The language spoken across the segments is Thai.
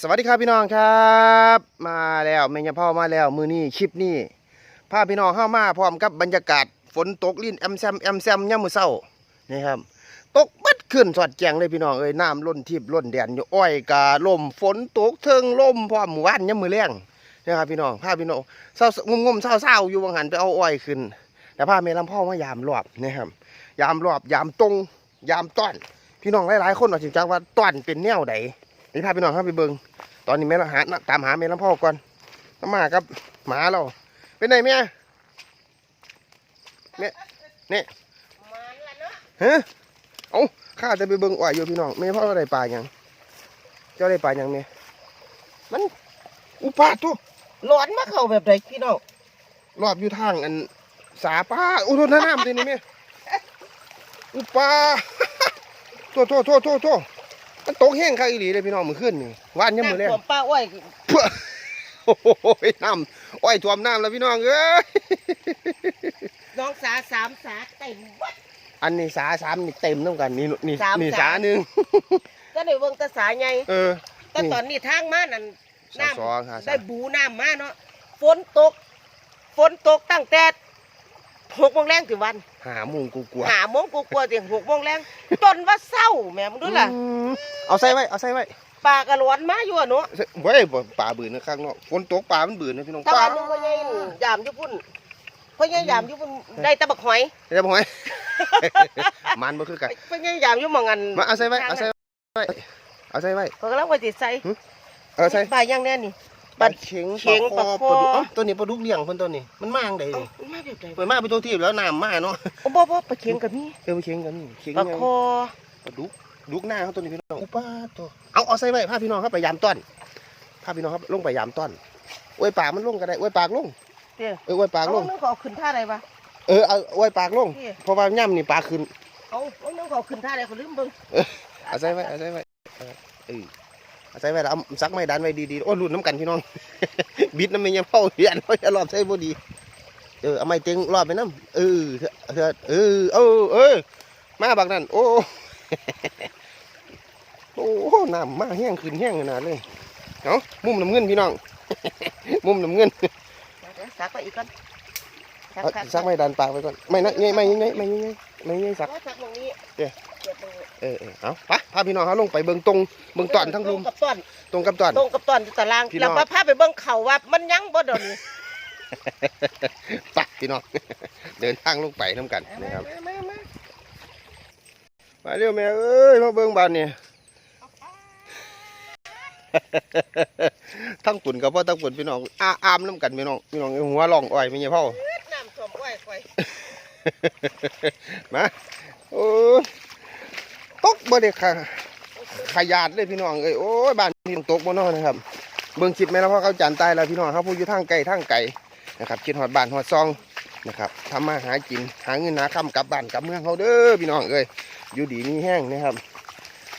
สวัสดีครับพี่น้องครับ มาแล้วแม่ยาพ่อมาแล้วมือนี้คลิปนี้พาพี่น้องเข้ามาพร้อมกับบรรยากาศฝนตกลิ้นแอมแซมแอมแซมย่ำมือเศร้านี่ครับ ตกบัดขึ้นสอดแจงเลยพี่น้องเอ้ยน้ำล้นทิพย์ล้นแดนอยู่อ้อยกาลมฝนตกเทิงลมพร้อมหมู่านย่ำมือแรงนะครับพี่น้องพาพี่น้องเศร้างงมๆเศร้าๆอยู่วังหันไปเอาอ้อยขึ้นแต่พาเมลำพ่อมายามรอบนะครับยามรอบยามตรงยามต้อน พี่น้องหลายๆคนอาจจะจักว่าต้อนเป็นแนวใดนี่ พาพี่น้องเข้าไปเบิ่งตอนนี้แม่เราหาตามหาแม่ลำพ่อก่อนน้ำมาครับหมาเราเป็นไงแม่เนี่ยเนี่ยมันละเนาะฮะเอาข้าจะไปเบิ่งอ่อยอยู่พี่น้องแม่พ่อได้ปลาหยังเจ้าได้ปลาหยังแม่มันอุปาทุร้อนมาเข้าแบบไหนพี่น้องรอบอยู่ทางอันสาปลาอุทนน้ำตัวนี้แม่อุปาโทษโทษโทษโทษโทษ มันตกแห้งข้างอีหลีเลยพี่น้องมือขึ้นนี่ว่านยังมือแรน้ำงท่วมป้าอ้อยโอ้โหน้ำอ้อยท่วมน้ำแล้วพี่น้องเอ้ยน้องสาสามสาเต็มวัด อันนี้สาสามนี่เต็มน้ำกันนี่นี่สามนี่สาสา หนึ่งก็ได้เบิ่งแตาสาไงเออแต่ตอนนี้ทางมานั่นสาน้สองหาำสาได้มบูน้ำมาเนาะฝนตก ฝนตกตั้งแต่ หกโมงแรงถึงวันหามุงกูกลัวหาโมงกูกลัวถึงหกโมงแรงจนว่าเศร้าแม่มึงดูล่ะอืมเอาใส่ไว้เอาใส่ไว้ปลากระร้อนมาอยู่อะเนาะใส่เว้ยบ่ป่าบืนนะข้างนอกฝนตกป่ามันบืนนะพี่น้องแต่ป่าว่านึงพ่อใหญ่ยามอยู่พุ่นพ่อใหญ่ยามอยู่พุ่นได้แตะบักหอยเดี๋ยวบอกให้มันบ่คือกันพ่อใหญ่ยามอยู่หมองอันมาเอาใส่ไว้เอาใส่ไว้เอาใส่ไว้เขากำลังไปติดใส่เออใส่ปลาย่างแน่นี่ ปลาเข็งเข็งปลาคอปลาคอปลาดุกเอ้าตัวนี้ปลาดุกเลี้ยงเพิ่นตัวนี้มันมาจังไดเอ้านี่มันมาแบบไหนเปิดมาไปตัวที่แล้วน้ำมาเนาะโอ้บ่บ่ปลาเค็งกับนี่เดี๋ยวไปเข็งกันนี่เข็งปลายังคอปลาดุกดุกหน้าเขาตัวนี้พี่น้องอุปาตัวเอาเอาใส่ไว้พาพี่น้องเขาไปยามต้อนพาพี่น้องเขาลงไปยามต้อนอวยปากมันลงก็ได้อวยปากลงเด้อเอออวยปากเอาลงน้องขอขึ้นท่าใดวะเออเอาอวยปากลงนี่เพราะว่าย่ำนี่ปลาขึ้นเอาเอาน้องขอขึ้นท่าใดเขาลืมเบิ่งเอาใส่ไว้เอาใส่ไว้เออเออเอาใส่ไว้แล้วเอาซักไม้ดันไว้ดีๆโอ้รุ่นน้ำกันพี่น้อง บิดน้ำมันยังเผาเหียนเขาจะรอบใส่บ่ดีเออเอาไม้เต็งรอบไปน้ำเออเถอะเถอะเออเออเออมาบักนั่นโอ้โอ้โหน้ำมาแห้งขึ้นแห้งขนาดเลยเอามุมน้ำเงินพี่น้อง มุมน้ำเงินเดี๋ยวซักไปอีกก่อนซักเอาซักซักไม้ดันปากไปก่อนไม่นะไม่ไม่ไม่ไม่ไม่ ไม่ไม่ซักซักตรงนี้เดี๋ยวเดี๋ยวตรงนี้เออเออเอาไปพาพี่น้องเขาลงไปเบิ่งตรงเบิ่งตอนทั้งตรลุงมกับต้นตรงกับตอนตรงกับต้นอยู่ตารางพี่น้แล้อวงมาพาไปเบิ่งเขาว่ามันยังบ่เดี๋ยวนี้ไปพี่น้องเดินทางลงไปน้ำกันนะครับมามามามาเร็วแม่เอ้ยมาเบิ่งบ้านนี่ทั้งปุ่นกับพ่อทั้งปุ่นพี่น้องอาอามน้ำกันพี่น้องพี่น้องเอาหัวล่องอ้อยไม่ใช่พ่อ น้ำท่วมอ้อยข่อย มาโอ้ตกบ่ได้ค่ะขยาดเลยพี่น้องเอ้ยโอ้ยบ้านพี่ตกบ่นอนะครับ เบิ่งคลิปแม่แล้วพ่อเขาจานตายแล้วพี่น้องครับผู้อยู่ทางไกลทางไกลนะครับคิดฮอดบ้านฮอดซองนะครับทำมาหากินหาเงินหาค่ำกลับบ้านกลับเมืองเขาเด้อพี่น้องเอ้ยอยู่ดีมีแห้งนะครับ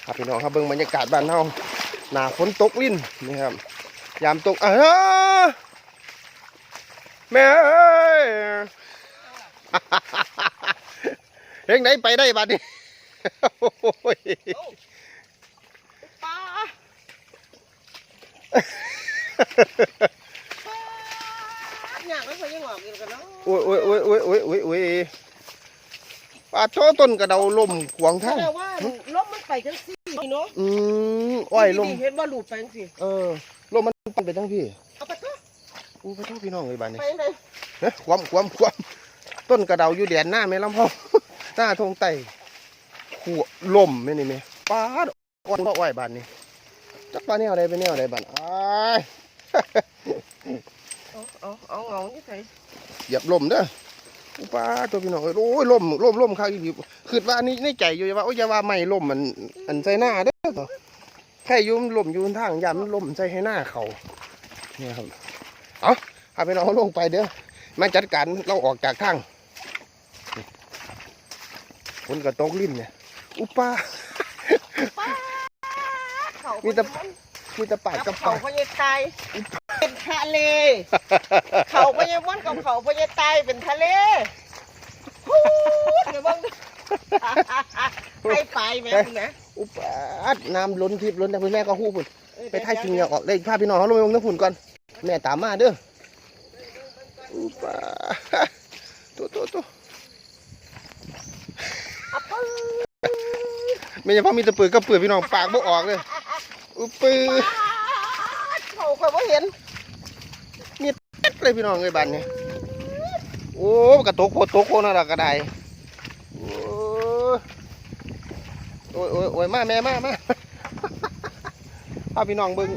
ครับพี่น้องครับเบิ่งบรรยากาศบ้านเฮาหน้าฝนตกลิ้นนะครับ ยามตกเออแม่ เอ้ยเฮงไหนไปได้บัดนี้โอ้ยปลาอยากให้เขายังหอกอยู่กันเนาะโอ้ยโอ้ยโอ้ยโอ้ยโอ้ยโอ้ยโอ้ยปลาโชต้นกระเดาลมขวางทางแต่ว่าลมมันไปทั้งสี่เนาะอืมอ้อยลมนี่เห็นว่าหลุดไปทั้งสี่เออลมมันปั่นไปทั้งพี่เอาไปก็อู้พระเจ้าพี่น้องเลยบ้านนี้ไปไหนเฮ้ยความความความ ต้นกระเดาอยู่แดนหน้าแม่ลำพองหน้าทงไตขัวลมแม่นี่แม่ปลาดอ้อยอ้อยบ้านนี้จักปลาแนวใดเป็นแนวใดบ้านอ้ายเอาเอาเอาเอานี่ใส่เหยียบลมเด้ออุปาตัวพี่น้องเอ้ยโอ้ยลมลมลมข้างอีหลีคือว่าอันนี้ในใจอยู่ว่าโอ้ยอย่าว่าไม่ลมมันอันใส่หน้าเด้อแค่อยุ่มลมอยู่ทางยามมันลมใส่ให้หน้าเขาเนี่ยครับเอาพาพี่น้องลงไปเด้อมาจัดการเราออกจากทาง คนกระตกลิ้นเนี่ย อุปาเขามีแต่มีแต่ปากกักับบเขาปากพญาตายเป็นทะเล เขาพญาม้วนกับเขาพญาตายเป็นทะเลฮู้เดี๋ยวเบ้างให้ไปแม่คุณนะอุปาน้ำล้นทิพย์ล้นทางคุณแม่ก็หู้พุ่นเอไปถ่ายจริงอยากออกเลยพาพี่น้องเขาลงไปลงน้ำฝุ่นก่อน แม่ตามมาเด้ออุปาตัวตัวตัว ไม่ใช่พ่อมีแตะปืนก็เปื่อยพี่น้องปากบ่ออกเลยอุปือเขาคอยว่าเห็นดเลยพี่น้องเลยบันนี่โอ้กระตกโคตกโคน่ารักกระไดโอ้โอ้ยโอ้ยโอ้ยมาแม่มามาพาพี่น้องเบิ่ง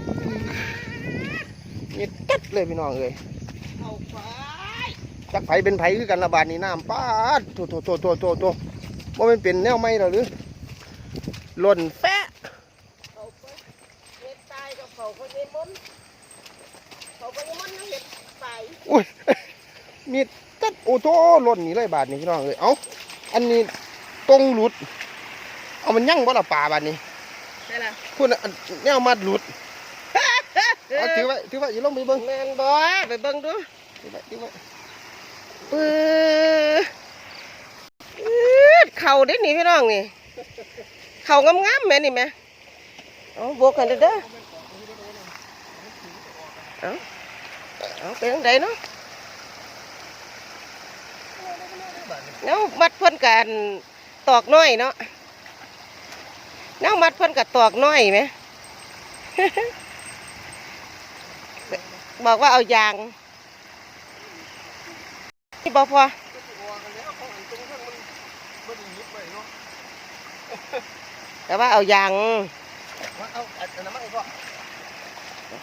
นี่ตัดเลยพี่น้องเลยเขาควายจักไผเป็นไผคือกันระบาดนี่น้ำป้าดโตโตโตโตโตโต ว่ามันเป็นแนวไม่หรอหรือหล่นแฟะเขาไปเห็ดตายกับเขาเขาเห็ดมนต์เขาไปเห็ดมนต์นะเห็ดตายอุ้ยมีตัดโอ้โตหล่นนี่เลยบาดนี่พี่น้องเลยเอ้าอันนี้ตรงหลุด เอามันยั่งบ่ละป่าบาดนี้ใช่ละพูดน่ะอันแนวมัดหลุดเอาถือไว้ถือไว้อย่าลงไปเบิ่งแมนบอไปเบิ่งดูถือไว้ถือไว้ปื้อ เข่าได้นี่พี่น้องนี่ เข่างามๆแม่นี่แม่เอาบวกกันเด้อเด้ออาเอาเป็นจังไดเนาะแล้วมัดเพิ่นกันตอกน้อยเนาะแล้วมัดเพิ่นกับตอกน้อยไหมบอกว่าเอายางนี่บอกพอ แต่ว่าเอายางเอาอันนั้นมาให้พ่อ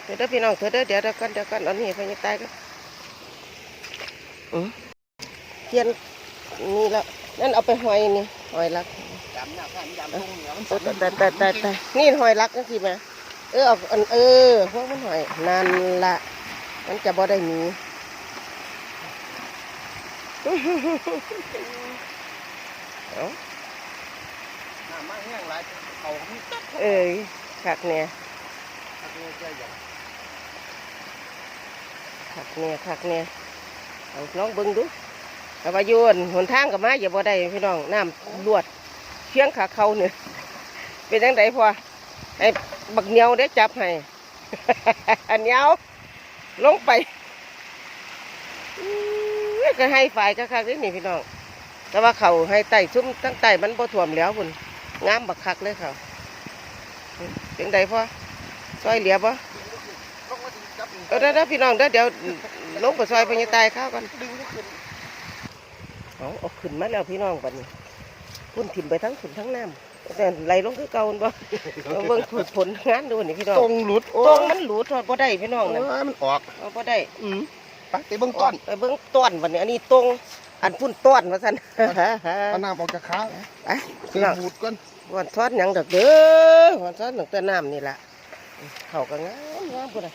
เดี๋ยวเด้อพี่น้องเถอะเด้อเดี๋ยวเดี๋ยวกันเดี๋ยวกันเอันนี้ไปยังตายกันอือเทียนนี่แล้วนั่นเอาไปหอยนี่หอยลักจำหน้าข้างจำตรงเหนือมันโอ้แต่แต่แต่แต่แต่นี่หอยลักนั่นสิมาเออเอาอันเออพวกมันหอยนั่นละมันจะบ่ได้หนีเอา หน้ามาแห้งหลายเขามีตัดเอ้ยคักเนี่ยตัดเนี่ยใจใหญ่คักเนี่ยคักเนี่ยเอาลองเบิ่งดูแต่ว่าโยนหนทางกับมาอย่าบ่ได้พี่น้องน้ำลวดเชียงขาเขาเนี่ยเป็นจังไดพอให้บักเหนียวได้จับให้อันเหนียวลงไปอื้อก็ให้ฝ่ายก็คักนี่นี่พี่น้อง แต่ว่าเขาให้ไต่ซุ้มทั้งไต่มันบ่ท่วมแล้วพุ่น งามบักคักเลยเขาเป็นไดพอซอยเหลียบ่ลงมาถึงจับเออเด้อเด้อพี่น้องเด้อเดี๋ยวลงไปซอยไปยังตายข้าวกันดึงลูกขึ้นเอาเอาขึ้นมาแล้วพี่น้องบัดนี้พุ่นถิ่มไปทั้งฝุ่นทั้งน้ำแต่ไหลลงคือเก่าหั่นบ่เอาเบิ่งถูกผลงานดูนี่พี่น้องตรงหลุดโอ้ตรงมันหลุดทอดบ่ได้พี่น้องโอ้นั่นยมันออกเอาบ่ได้อืมไปไปเบิ่งต้นไปเบิ่งต้นบัดนี้อันนี้ตรง อันพุ่นต้นว่าซั่นเอาน้ำออกจากขาไปเสืพี่อน้องบูดก่อนวันทอดหยังดอกเด้อวันทอดหนังแต่น้ำนี่ล่ะเขาก็งามงามพุ่นน่ะ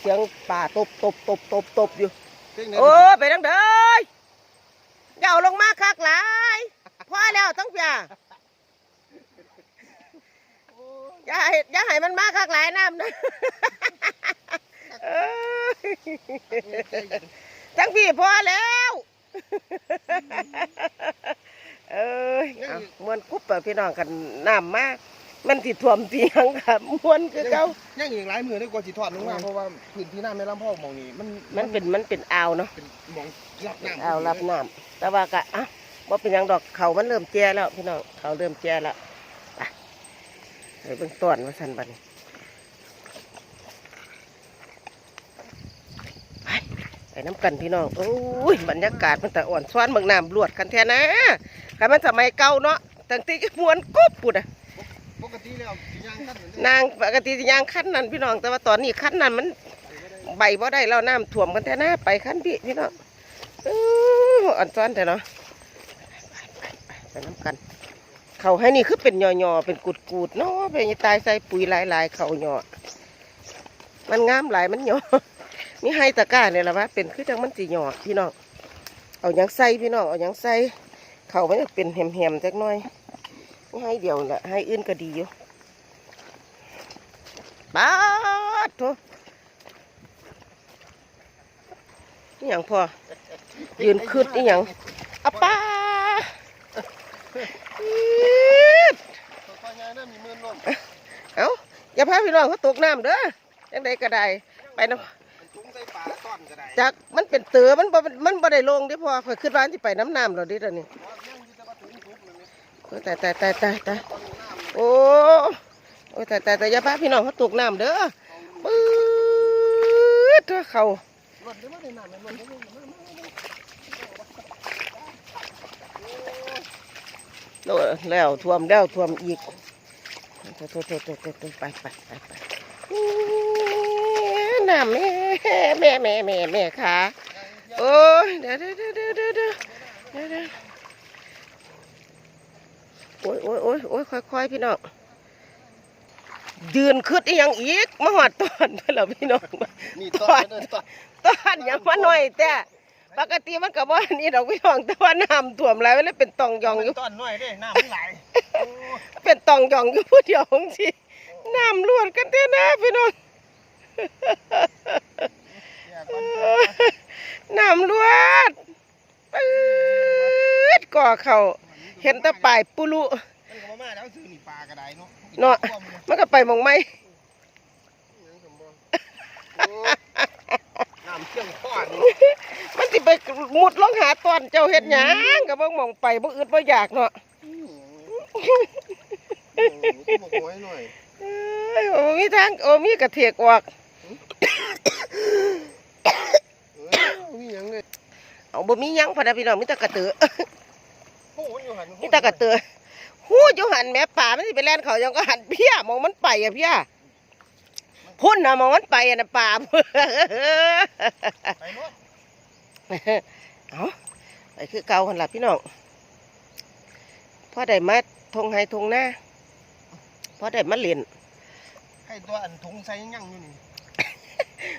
เสียงป่าตบตบตบตบตบอยู่เพ่งไหนโอ้ไปดังเด้ออย่าเอาลงมาคักหลายพอแล้วทั้งเพียอย่าให้อย่าให้มันมาคักหลายน้ำนะเอ้ยทั้งพี่พอแล้ว เอ้ยเอามวนคุบแบบพี่น้องกันน้ำมามันติดท่วมเตียงค่ะมวนคือเก่ายังอีกหลายมือได้กว่าสิทอดลงมาเพราะว่าพื้นที่น้ำในลำพ่อหมองนี้มันมันเป็นมันเป็นอ่าวเนาะ เป็นหมองรับน้ำเอารับน้ำแต่ว่าก็อะว่าเป็นหยังดอกเขามันเริ่มแก่แล้ว พี่น้องเขาเริ่มแก่แล้วไปไปเบิ่งต้นว่าสันบัดนไปไป น้ำกันพี่น้องโอ้ยบรรยากาศมันแต่อ่อนซ้อนเมืองน้ำลวดกันแท้นะคันมันสมัยเก่าเนาะตั้งแต่มวนกบปุดอะปกติแล้วสิย่างกันเหมือนเดิมนางปกติสิย่างขั้นนั้นพี่น้องแต่ว่าตอนนี้ขั้นนั้นมันใบบ่ได้แล้วน้ำท่วมกันแท้นะไปขั้นพี่พี่น้องอื้ออ่อนซ้อนแต่เนาะไปน้ำกันเขาให้นี่คือเป็นหย่อๆเป็นกุดๆเนาะเป็นตายใส่ปุ๋ยหลายๆเขาหย่อมันงามหลายมันหย่อ มีให้ตะก้าเนี่ยละวะเป็นคือจังมันสีหย่อพี่น้องเอาหยังใส่พี่น้องเอาหยังใส่เขาไมันจะเป็นแหมๆจักหน่อยไม่ให้เดียวละให้อื่นก็ดีอยู่บ้าดโถนี่หยังพอยืนคืดนี่อย่างอมีมือลมเอ้าอย่าพาพี่น้องเขาตกน้ำเด้อจังใดก็ได้ไปน้ำ ถุงใส่ปลาต้อนก็ได้จักมันเป็นเตือมันบ่มันบ่ได้ลงเดิพอข่อยขึ้นบ้านที่ไปน้ำน้ำเราดิตอนนี้โอ้ยตายตายตายตายตายโอ้โอ้ยตายตายตายอย่าพาพี่น้องเขาตกน้ำเด้อปื๊ดเถอเขารถเดี๋ยวมาได้น้ำมันรถเดี๋ยวมาได้น้ำโดแล้วท่วมแล้วท่วมอีกโถโถโถโถโถโถไปไปไปไป น้ำแม่แม่แม่แม่แม่ค่ะโอ้เดี๋ยเดี๋ยวเดี๋ยวเดี๋ยวเดี๋ยวเด้ยโอ้ยโอ้ยโอ้ยโอ้ยค่อยๆพี่น้องเดืนขึ้นอีหยังอีกมาหอดตอนเพื่อนราพี่น้องตอนตอนยังมาหน่อยแต่ปกติมันกับว่านี่ดอกพี่น้องแต่ว่าน้ำท่วมแล้วเลยเป็นตองยองอยู่ตอนน้อยเด้น้ำไหลเป็นตองยองอยู่ผู้เดียวจริน้ำล้วนกันเต้นะพี่น้อง น้ำลวดปื๊ดก่อเขาเห็นแตะปลายปุลุมันก็บ่มาแล้วซื้อนี่ปลากระไดเนาะเนาะมันก็ไปหมองไม่น้ำเชี่ยงข้อนี่มันสิไปมุดลงหาตอนเจ้าเฮ็ดหยังก็บ่มองไปบ่อึดบ่อยากเนาะตัวหอยหน่อยเอ้ย โอ้มีทางโอ้มีกระเทียกออกเออมีหยังเนี่ยเอาบ่มีหยังพะนะพี่น้องมีแต่กระเตือโอ้ยอยู่หันมีแต่กระเตือหู้อยู่หันแม่ป่ามันสิไปแล่นเขายังก็หันเพี้ยมองมันไปอะเพี้ยพุ่นน่ะมองมันไปอะน่ะป่าไปรถเอาไปคือเก่าหันล่ะพี่น้องพอได้มาทงไห้ทงหน้าพอได้มาเล่น ให้ตัวอันถุงใส่ยังอยู่นี่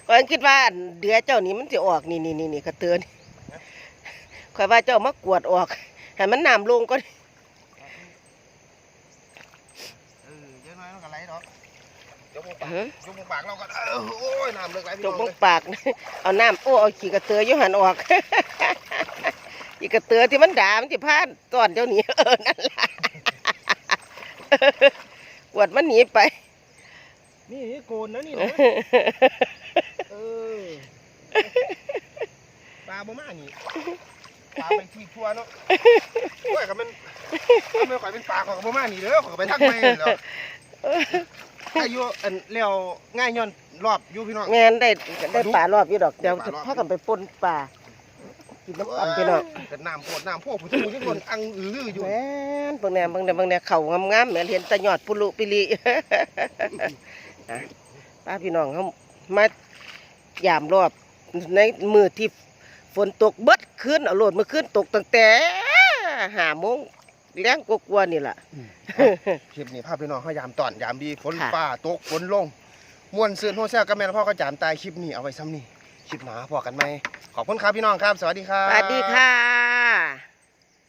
ข้อยคิดว่าอันเดือเจ้านี้มันจะออกนี่นี่นี่นี่กระเตือนข้อยว่าเจ้ามากวดออกให้มันน้ำลงก็เออเยอะน้อยมันก็ไหลดอกยกมือปากฮะยกมือปากเราก็เออโอ้ยน้ำเลิกไหลพี่จน้กองลเลงยปาก เอาน้ำโอ้เอาขี้กระเตืออยู่หันออกขี้กระเตือที่มันด่ามันจะพาดตอนเจ้าหนี้เออนั่นล่ะ กวดมันหนีไป นี่โกนนะนี่นะเออปลาบ่มานี่ปลาไปที่ทั่วเนาะโอ้ยก็มันถ้าไม่ข่อยเป็นปลาข่อยก็บ่มานี่เด้อข่อยก็ไปทักไม่เหรออายุอันเลี้ยวง่ายย้อนรอบอยู่พี่น้องแม่นได้ได้ปลารอบอยู่ดอกเดี๋ยวปลาจะรอบพากันไปปนปลากินน้ำกันพี่น้องแต่น้ำปวดน้ำพวกผู้ชายที่คนอังอือลืออยู่แม่นเบิ่งแหน่เบิ่งแหน่เบิ่งแหน่เข่างามๆเหมือนเห็นแตะยอดปุลุปิลิ อะป้าพี่น้องเขามายามรอบในมือที่ฝนตกเบิดคืนเอาโลดเมื่อคืนตกตั้งแต่ห้าโมงแรงกว่าๆนี่ล่ะคลิปนี้ภาพพี่น้องเขายามตอนยามดีฝนค่ะฟ้าตกฝนลงม่วนซื่นโฮแซวกับแม่และพ่อก็จามตายคลิปนี้เอาไว้ซ้ำนี่คลิปหนาพอกันไหมขอบคุณครับพี่น้องครับ สวัสดีครับสวัสดีค่ะ